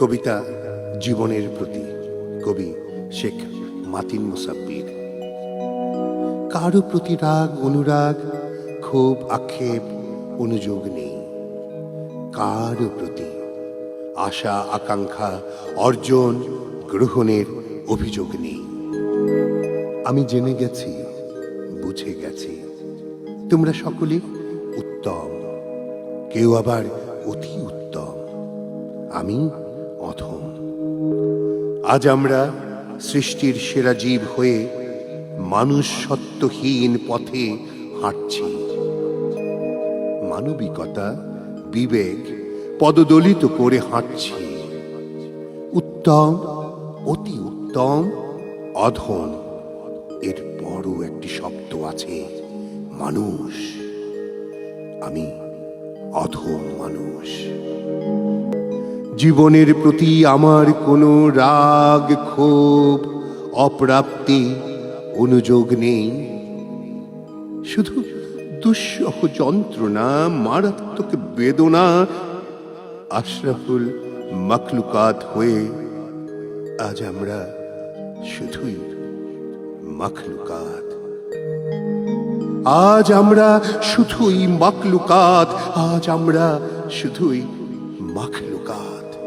কবিতা জীবনের প্রতি, কবি শেখ মাতিন মুসাব্বির। কারও প্রতি রাগ, অনুরাগ, ক্ষোভ, আক্ষেপ, অনুযোগ নেই। কারও প্রতি আশা, আকাঙ্ক্ষা, অর্জন, গ্রহণের অভিযোগ নেই। আমি জেনে গেছি, বুঝে গেছি, তোমরা সকলে উত্তম। কেউ আবার অতি উত্তম। আমি অধম। আজ আমরা সৃষ্টির সেরা জীব হয়ে মানুষ সত্যহীন পথে হাঁটছি। মানবিকতা, বিবেক, পদদলিত করে হাঁটছি। উত্তম, অতি উত্তম, অধম। এর বড় একটি শব্দ আছে, মানুষ। আমি অধম মানুষ। জীবনের প্রতি আমার কোনো রাগ, ক্ষোভ, অপ্রাপ্তি, অনুযোগ নেই। শুধু দুঃসহ যন্ত্রণা, মারাত্মক বেদনা, আশরাফুল মখলুকাত হয়ে আজ আমরা শুধুই মখলুকাত। আজ আমরা শুধুই মখলুকাত, আজ আমরা শুধুই مخلوقات